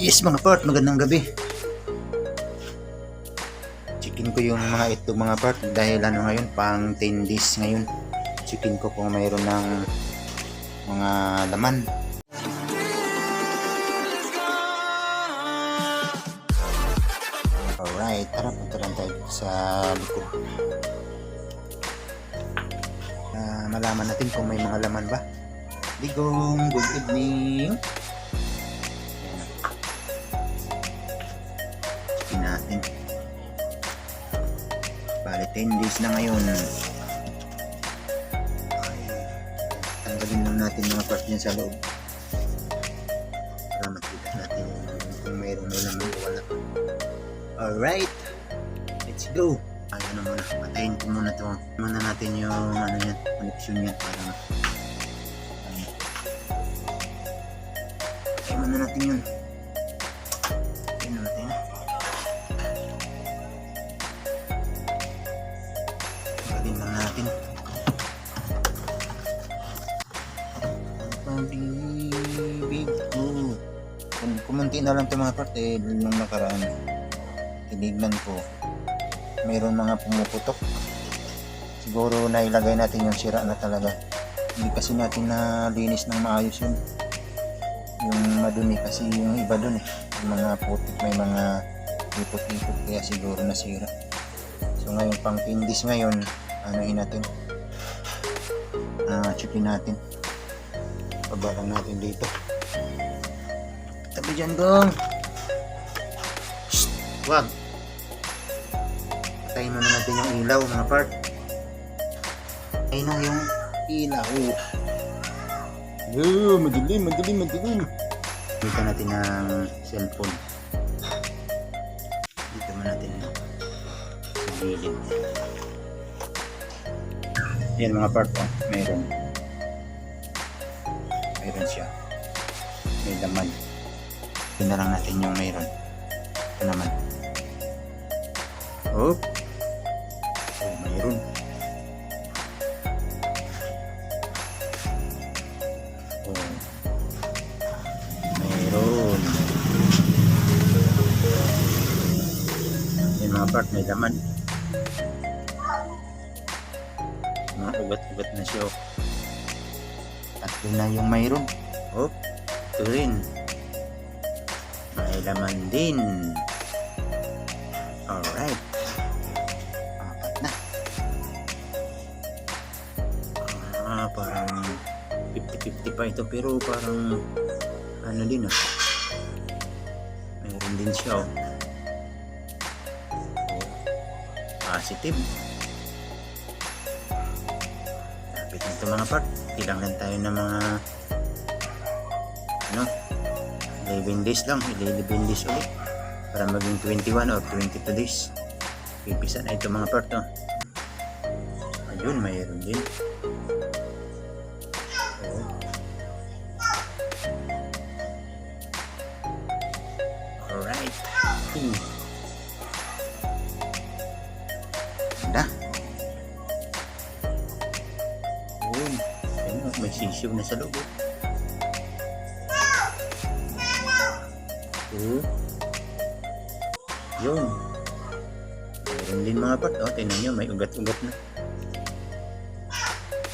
Yes mga part, magandang gabi. Chicken ko yung mga ito mga part dahil ano ngayon, pang 10 days ngayon. Chicken ko kung mayroon ng mga laman. Alright, tara punta lang tayo sa likod. Ah, malaman natin kung may mga laman ba. Digong, good evening. Bale, 10 days na ngayon. Ay, tanggalin lang natin mga part niya sa loob. Para makita natin kung mayroong may laman o wala. Alright. Let's go. Ay, ano muna. Patayin ko muna to. Muna natin yung ano yan. Connection yan. Para. Patayin muna natin yun. Pag-ibig ko. Kung kumunti na lang ito mga parte, nung nakaraan, tinignan ko, mayroon mga pumuputok. Siguro nailagay natin yung sira na talaga. Hindi kasi natin nalinis ng maayos yun. Yung madumi kasi yung iba dun eh. Yung mga putik, may mga ipot-ipot kaya siguro nasira. So ngayon pang pindis ngayon, anuhin natin. Ah, checkin natin. Pabalang natin dito. Tabi dyan gong. Shh, wag. Patayin muna natin yung ilaw mga part. Ayun na yung ilaw. Oh, madilim, madilim, madilim. Dito natin ng cellphone. Dito mo natin sa gilid. Yan mga part oh, mayroon. Mayroon siya. May laman. Lang natin yung mayroon. Ito naman. Oh. Oh, mayroon. Oh. Mayroon. Yung mga part may laman. Mga ugat-ugat na siya. oh. Tatlo na yung mayroon. Oh, ito rin. May laman din. Alright. Apat na. Ah, parang 50-50 pa ito pero parang ano din ah. Mayroon din siya oh. Positive. Lapit nito mga part. Kailangan tayo ng mga ano 11 days lang. 11 days ulit. Para maging 21 or 22 days. Pipisa na ito mga part oh. ayun mayroon din. Alright. Hmm. May sisiw na sa loob. Oh. Yun. Meron din mga part. Oh, tingnan nyo, may ugat-ugat na.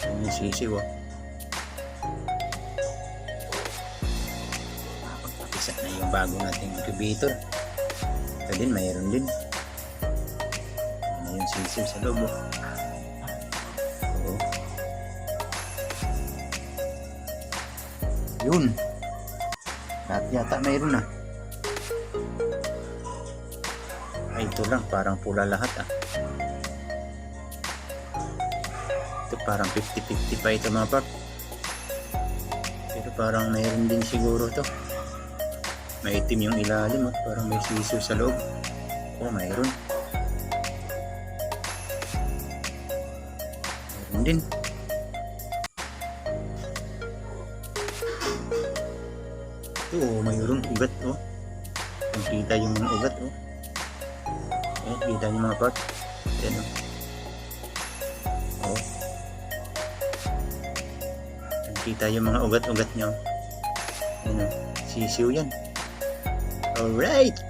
Yung sisiw, oh. Na yung bago nating incubator. Ito din, mayroon din. Yan yung sisiw sa loob, oh. Yun. Lahat yata mayroon ah. Ay, ito lang, parang pula lahat ah. Ito parang 50-50 pa ito mga part. Pero parang mayroon din siguro to. May itim yung ilalim ah. Parang may sisiw sa loob. Oh, mayroon. Mayroon din. Ito, oh, mayroon ugat oh. Nakita yung mga ugat oh. Ayan, kita niyo mga part. Ayan. Oh. Nakita yung mga ugat-ugat nyo. Ayan o. Sisiw yan. Alright!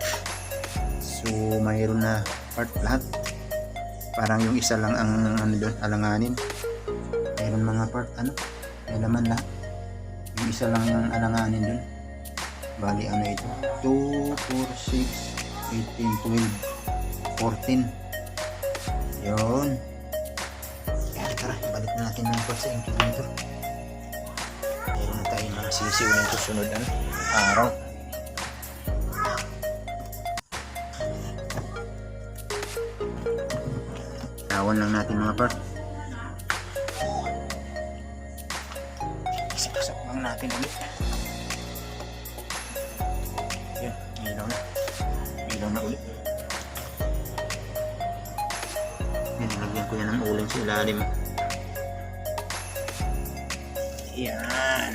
So, mayroon na part lahat. Parang yung isa lang ang ano doon, alanganin. Mayroon mga part, ano, may laman lahat. Yung isa lang yung alanganin doon. Bali, ano ito? 2, 4, 6, 18, 12, 14. Yun. Kaya tara, balik na natin ng part sa incubator. Meron na tayong mga sisiw nito sunod ano, araw. Tawan lang natin mga part. Isaksak lang natin ulit. Na ulit. Nilagyan ko yan ng uling sa ilalim. Yan.